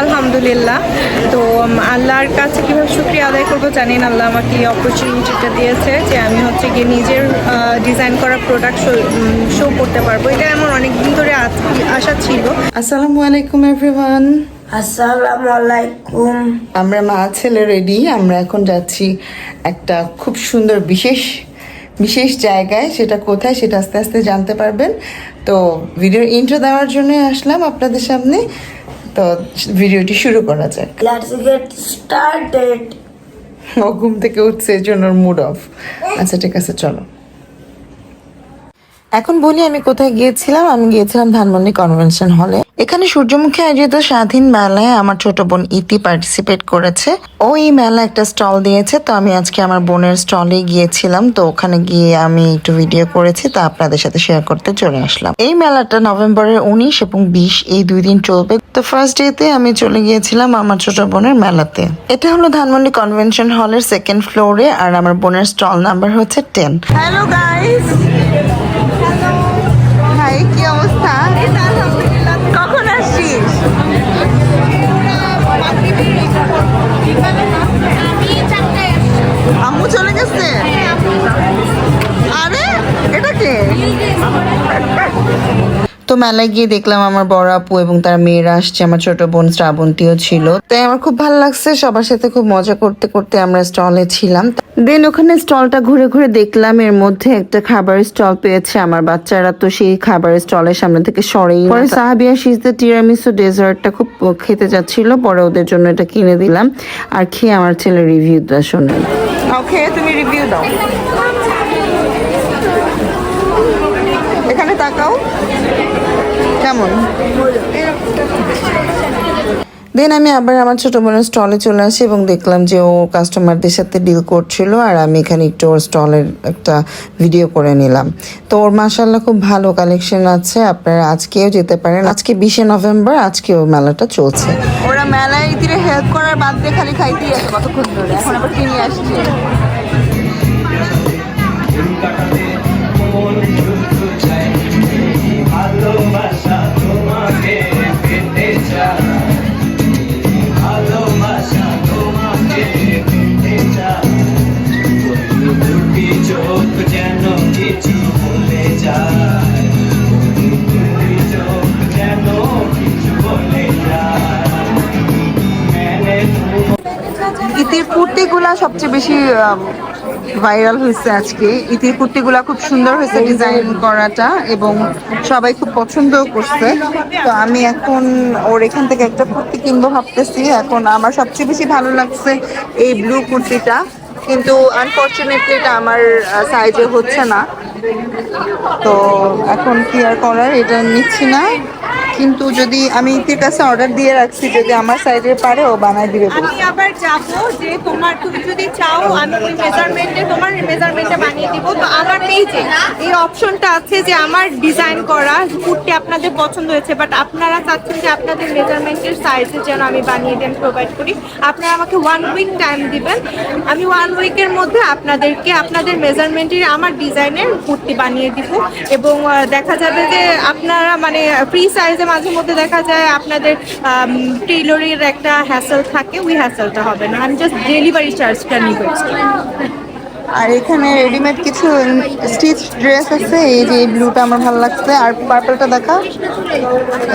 আলহামদুলিল্লাহ। তো আল্লাহর কাছে কীভাবে শুক্রিয়া আদায় করব জানি না। আল্লাহ আমাকে এই অপরচুনিটিটা দিয়েছে যে আমি হচ্ছে গিয়ে নিজের ডিজাইন করা প্রোডাক্ট শো করতে পারব। এটা আমার অনেক দিন ধরে আশা ছিল। আসসালামু আলাইকুম এভরিওয়ান আসসালামু আলাইকুম। আমরা মা ছেলে রেডি আমরা এখন যাচ্ছি একটা খুব সুন্দর বিশেষ বিশেষ জায়গায়। সেটা কোথায় সেটা আস্তে আস্তে জানতে পারবেন। তো ভিডিওর ইন্ট্রো দেওয়ার জন্য আসলাম আপনাদের সামনে। তো ভিডিওটি শুরু করা যাক। লেটস গেট স্টার্টেড ও ঘুম থেকে উঠছে জন্য মুড অফ আচ্ছা ঠিক আছে চলো। এখন বলি আমি কোথায় গিয়েছিলাম? আমি গিয়েছিলাম ধানমন্ডি কনভেনশন হলে এখানে সূর্যমুখী আয়োজিত স্বাধীন মেলায় আমার ছোট বোন ইতি পার্টিসিপেট করেছে। ও এই মেলা একটা স্টল দিয়েছে, তো আমি আজকে আমার বোনের স্টলে গিয়েছিলাম, তো ওখানে গিয়ে আমি একটু ভিডিও করেছি, তা আপনাদের সাথে শেয়ার করতে চলে আসলাম। এই মেলাটা নভেম্বরের উনিশ এবং বিশ, এই দুই দিন চলবে। তো ফার্স্ট ডেতে আমি চলে গিয়েছিলাম আমার ছোট বোনের মেলাতে। এটা হলো ধানমন্ডি কনভেনশন হলের সেকেন্ড ফ্লোরে আর আমার বোনের স্টল নাম্বার হচ্ছে টেন হ্যালো গাইস মেলায় গিয়ে দেখলাম আমার বড় আপু এবং তার মেয়েরা আসছে আমার ছোট বোন শ্রাবন্তীও ছিল। তাই আমার খুব ভালো লাগছে সবার সাথে খুব মজা করতে করতে আমরা স্টলে ছিলাম। দেন ওখানে স্টলটা ঘুরে ঘুরে দেখলাম এর মধ্যে একটা খাবারের স্টল পেয়েছে আমার বাচ্চারা তো সেই খাবারের স্টলের সামনে থেকে সরেই পরে সাহাবিয়া সিজদা টিরামিসু ডেজার্টটা খুব খেতে যাচ্ছিল পরে ওদের জন্য এটা কিনে দিলাম। আর খেয়ে আমার ছেলে রিভিউটা শোনেন ওকে তুমি রিভিউ দাও। এখানে তাকাও। কেমন? দেন আমি আবার আমার ছোট বোনের স্টলে চলে আসি এবং দেখলাম যে ও কাস্টমারদের সাথে ডিল করছিল আর আমি এখানে একটু ওর স্টলের একটা ভিডিও করে নিলাম। তো ওর মাসাল্লাহ খুব ভালো কালেকশন আছে, আপনারা আজকেও যেতে পারেন। আজকে বিশে নভেম্বর আজকে আজকেও মেলাটা চলছে। ওরা মেলায় হেল্প করার বাদ দিয়ে খালি খাইতেই আছে কতক্ষণ ধরে। এখন আবার কিনে আসছে। সবচেয়ে বেশি ভাইরাল হয়েছে আজকে। ইতির কুর্তিগুলো খুব সুন্দর হয়েছে ডিজাইন করাটা এবং সবাই খুব পছন্দও করছে। তো আমি এখন ওর এখান থেকে একটা কুর্তি কিনবো ভাবতেছি। এখন আমার সবচেয়ে বেশি ভালো লাগছে এই ব্লু কুর্তিটা। কিন্তু আনফর্চুনেটলি এটা আমার সাইজে হচ্ছে না। তো এখন কি আর করার, এটা নিচ্ছি না। কিন্তু যদি আমি ইতির কাছে অর্ডার দিয়ে রাখছি, যদি আমার সাইজে পারে, ও বানায় দিবে। আমি আবার যাব যে তোমার, তুমি যদি চাও, আমি ওই মেজারমেন্টে তোমার মেজারমেন্টে বানিয়ে দিব। তো আমার পেজে এই অপশনটা আছে যে আমার ডিজাইন করা, কুর্তি আপনাদের পছন্দ হয়েছে বাট আপনারা চাচ্ছেন যে আপনাদের মেজারমেন্টের সাইজে যেন আমি বানিয়ে দেন প্রোভাইড করি। আপনারা আমাকে ওয়ান উইক টাইম দিবেন। আমি ওয়ান উইকের মধ্যে আপনাদেরকে, আপনাদের মেজারমেন্টের আমার ডিজাইনের কুর্তি বানিয়ে দিব। এবং দেখা যাবে যে আপনারা মানে ফ্রি সাইজে মাঝে মধ্যে দেখা যায় আপনাদের টেইলরির একটা হ্যাসেল থাকে, ওই হ্যাসেলটা হবে না। আমি জাস্ট ডেলিভারি চার্জটা নিব আর এখানে রেডিমেড কিছু স্টিচ ড্রেস আছে, এই যে ব্লুটা আমার ভালো লাগছে। আর পার্পলটা দেখা,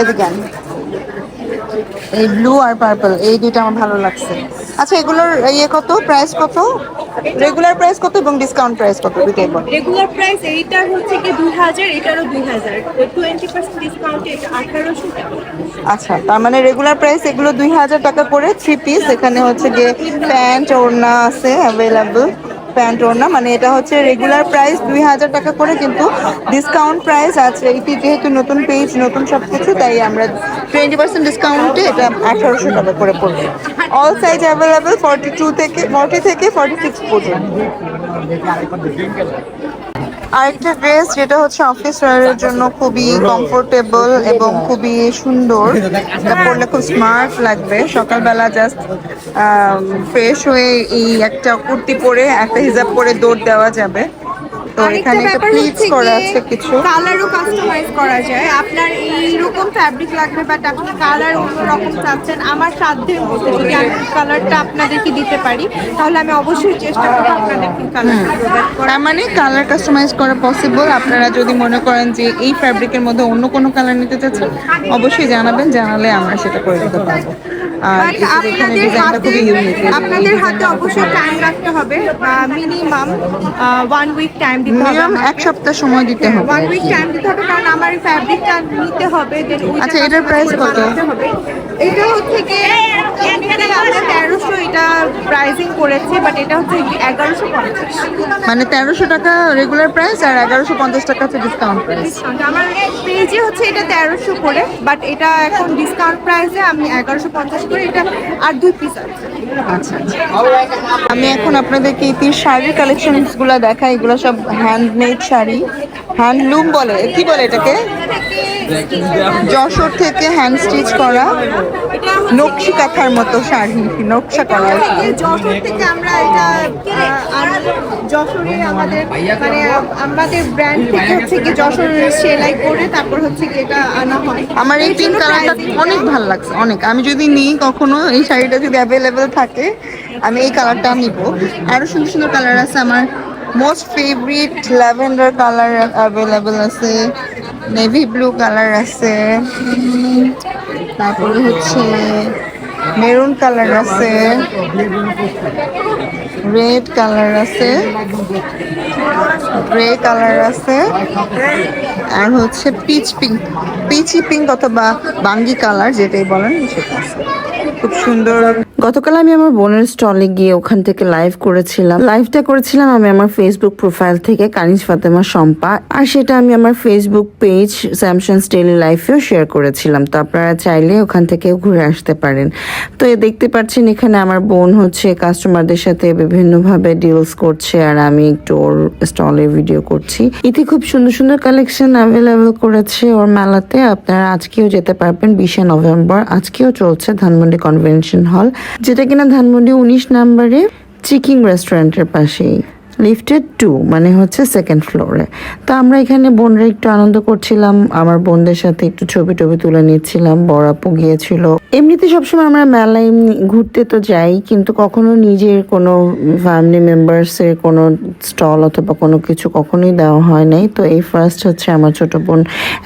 এদিকে। এই ব্লু আর পার্পল এই দুইটা আমার ভালো লাগছে। আচ্ছা এগুলোর ইয়ে কত? প্রাইস কত? রেগুলার প্রাইস কত এবং ডিসকাউন্ট প্রাইস কত দুইটাই বল। রেগুলার প্রাইস এইটার হচ্ছে কি দুই হাজার এটারও দুই হাজার টোয়েন্টি পার্সেন্ট ডিসকাউন্ট এটা আঠারোশো টাকা। আচ্ছা তার মানে রেগুলার প্রাইস এগুলো দুই হাজার টাকা করে থ্রি পিস এখানে হচ্ছে গিয়ে প্যান্ট ওড়না আছে অ্যাভেলেবল প্যান্ট ওড়না মানে এটা হচ্ছে রেগুলার প্রাইস দুই হাজার টাকা করে, কিন্তু ডিসকাউন্ট প্রাইস আছে। এটি যেহেতু নতুন পেজ নতুন সব কিছু তাই আমরা টোয়েন্টি পার্সেন্ট ডিসকাউন্টে এটা আঠারোশো টাকা করে পড়বে। All size available forty two থেকে ফর্টি থেকে ফর্টি সিক্স পর্যন্ত। আরেকটা ড্রেস যেটা হচ্ছে অফিস ওয়ারের জন্য খুবই কমফোর্টেবল এবং খুবই সুন্দর। এটা পরলে খুব স্মার্ট লাগবে। সকালবেলা জাস্ট ফ্রেশ হয়ে এই একটা কুর্তি পরে একটা হিজাব পরে দৌড় দেওয়া যাবে। তো এখানে একটা প্লিটস করা আছে কিছু। কালারও কাস্টমাইজ করা যায়। আপনার এইরকম ফ্যাব্রিক লাগবে বাট আপনি কালার অন্যরকম চাচ্ছেন আমার সাধ্যের মধ্যে যদি আমি কালারটা আপনাদেরকে দিতে পারি তাহলে আমি অবশ্যই চেষ্টা করব আপনাদেরকে তার মানে কালার কাস্টমাইজ করা পসিবল আপনারা যদি মনে করেন যে এই ফ্যাব্রিকের মধ্যে অন্য কোনো কালার নিতে চাচ্ছেন অবশ্যই জানাবেন জানালে আমরা সেটা করে দিতে পারব। আর But এই যে এখানে ডিজাইনটা খুবই ইউনিক আপনাদের হাতে অবশ্যই টাইম রাখতে হবে মিনিমাম ওয়ান উইক টাইম দিতে হবে মিনিমাম এক সপ্তাহ সময় দিতে হবে ওয়ান উইক। টাইম দিতে হবে কারণ আমার ফ্যাব্রিকটা নিতে হবে then আচ্ছা, এটার প্রাইস কত? এটা হচ্ছে কি তেরোশো এটা প্রাইসিং করেছি বাট এটা হচ্ছে এগারোশো পঞ্চাশ মানে তেরোশো টাকা রেগুলার প্রাইস আর এগারোশো পঞ্চাশ টাকা হচ্ছে ডিসকাউন্ট প্রাইস আমার পেজে হচ্ছে এটা তেরোশো করে বাট এটা এখন ডিসকাউন্ট প্রাইসে আমি এগারোশো পঞ্চাশ করে এটা আর দুই পিস আছে। আচ্ছা আচ্ছা। আমি এখন আপনাদেরকে ইতির শাড়ির কালেকশনগুলো দেখাই এগুলো সব হ্যান্ডমেড শাড়ি। হ্যান্ডলুম বলে কি বলে এটাকে যশোর থেকে হ্যান্ড স্টিচ করা নকশি কাঁথার মতো শাড়ি নকশা করা। যশোর থেকে আমরা এটা যশোরে আমাদের মানে আমাদের ব্র্যান্ড থেকে হচ্ছে কি যশোর সেলাই করে তারপর হচ্ছে কি এটা আনা হয়। আমার এই পিঙ্ক কালারটা অনেক ভালো লাগছে অনেক। আমি যদি নিই কখনো এই শাড়িটা যদি অ্যাভেলেবেল থাকে আমি এই কালারটা নিব। আরও সুন্দর সুন্দর কালার আছে। আমার most favourite lavender colour available আছে। নেভি ব্লু কালার আছে। তারপরে হচ্ছে মেরুন কালার আছে। রেড কালার আছে। গ্রে কালার আছে। আর হচ্ছে পিচ পিঙ্ক পিচি পিঙ্ক অথবা বাঙ্গি কালার যেটাই বলেন, সেটা আছে। খুব সুন্দর গতকাল আমি আমার বোনের স্টলে গিয়ে ওখান থেকে লাইভ করেছিলাম। লাইভটা করেছিলাম আমি আমার ফেসবুক প্রোফাইল থেকে কানিজ ফাতেমা শম্পা। আর সেটা আমি আমার ফেসবুক পেজ স্যামসাংস ডেইলি লাইফেও শেয়ার করেছিলাম। তো আপনারা চাইলে ওখান থেকেও ঘুরে আসতে পারেন। তো এ দেখতে পাচ্ছেন এখানে আমার বোন হচ্ছে কাস্টমারদের সাথে বিভিন্নভাবে ডিলস করছে আর আমি একটু ওর স্টলে ভিডিও করছি। ইতি খুব সুন্দর সুন্দর কালেকশন অ্যাভেলেবেল করেছে ওর মেলাতে। আপনারা আজকেও যেতে পারবেন বিশে নভেম্বর। আজকেও চলছে ধানমন্ডি কনভেনশন হল যেটা কিনা ধানমন্ডি উনিশ নাম্বারে চিকিং রেস্টুরেন্টের পাশেই। লিফটেড টু মানে হচ্ছে সেকেন্ড ফ্লোরে তো আমরা এখানে বোনরা একটু আনন্দ করছিলাম, আমার বোনদের সাথে একটু ছবি টবি তুলে নিচ্ছিলাম বড় আপু গিয়েছিল। এমনিতে সবসময় আমরা মেলায় ঘুরতে তো যাই, কিন্তু কখনো নিজের কোনো ফ্যামিলি মেম্বার্সের কোনো স্টল অথবা কোনো কিছু কখনোই দেওয়া হয় নাই। তো এই ফার্স্ট হচ্ছে আমার ছোট বোন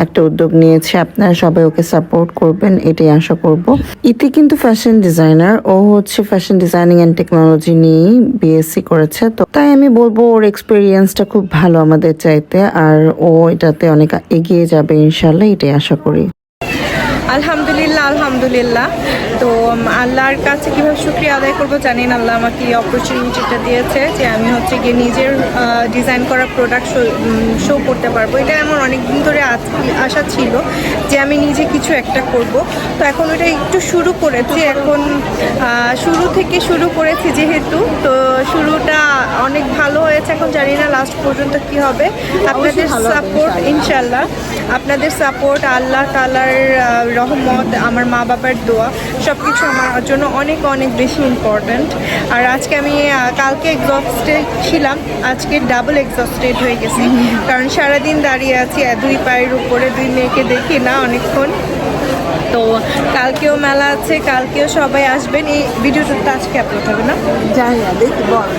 একটা উদ্যোগ নিয়েছে, আপনারা সবাই ওকে সাপোর্ট করবেন, এটাই আশা করব। ইতি কিন্তু ফ্যাশন ডিজাইনার ও হচ্ছে ফ্যাশন ডিজাইনিং অ্যান্ড টেকনোলজি নিয়েই বিএসসি করেছে, তো তাই আমি বলব ওর এক্সপিরিয়েন্সটা খুব ভালো আমাদের চাইতে, আর ও এটাতে অনেক এগিয়ে যাবে ইনশাল্লাহ, এটাই আশা করি। আলহামদুলিল্লাহ আলহামদুলিল্লাহ। তো আল্লাহর কাছে কীভাবে শুক্রিয়া আদায় করব জানি না আল্লাহ আমাকে এই অপরচুনিটিটা দিয়েছে যে আমি হচ্ছে গিয়ে নিজের ডিজাইন করা প্রোডাক্ট শো করতে পারব। এটা আমার অনেক দিন ধরে আশা ছিল যে আমি নিজে কিছু একটা করব। তো এখন ওটা একটু শুরু করেছি এখন শুরু থেকে শুরু করেছি যেহেতু। তো শুরুটা অনেক ভালো হয়েছে এখন জানি না লাস্ট পর্যন্ত কি হবে। আপনাদের সাপোর্ট ইনশাল্লাহ আপনাদের সাপোর্ট আল্লাহ তালার রহমত আমার মা বাবার দোয়া সব কিছু আমার জন্য অনেক অনেক বেশি ইম্পর্ট্যান্ট আর আজকে আমি কালকে এক্সস্টেড ছিলাম আজকে ডাবল এক্সস্টেড হয়ে গেছি। কারণ সারাদিন দাঁড়িয়ে আছি দুই পায়ের উপরে দুই মেয়েকে দেখি না অনেকক্ষণ। তো কালকেও মেলা আছে কালকেও সবাই আসবেন। এই ভিডিওটা তো আজকে আপলোড হবে না? জানি না দেখি বল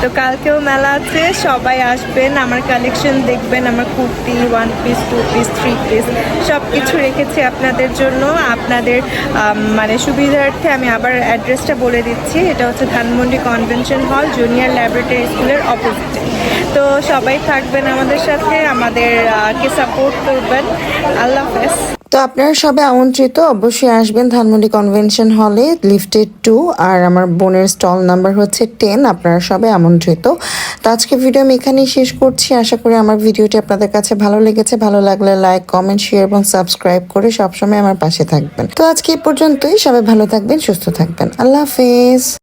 তো কালকেও মেলা আছে সবাই আসবেন আমার কালেকশন দেখবেন আমার kurti one piece two piece three piece সব কিছু রেখেছি আপনাদের জন্য। আপনাদের মানে সুবিধার্থে আমি আবার অ্যাড্রেসটা বলে দিচ্ছি। এটা হচ্ছে Dhanmondi convention hall junior laboratory স্কুলের অপোজিটে তো সবাই থাকবেন আমাদের সাথে, আমাদের কে সাপোর্ট করবেন। আল্লাহ হাফেজ। তো আপনারা সবাই আমন্ত্রিত, অবশ্যই আসবেন ধানমন্ডি কনভেনশন হলে লিফটেড টু আর আমার বোনের স্টল নাম্বার হচ্ছে টেন আপনারা সবাই আমন্ত্রিত। তো আজকে ভিডিও আমি এখানেই শেষ করছি। আশা করি আমার ভিডিওটি আপনাদের কাছে ভালো লেগেছে। ভালো লাগলে লাইক কমেন্ট শেয়ার এবং সাবস্ক্রাইব করে সবসময় আমার পাশে থাকবেন। তো আজকে এই পর্যন্তই। সবাই ভালো থাকবেন, সুস্থ থাকবেন। আল্লাহ হাফেজ।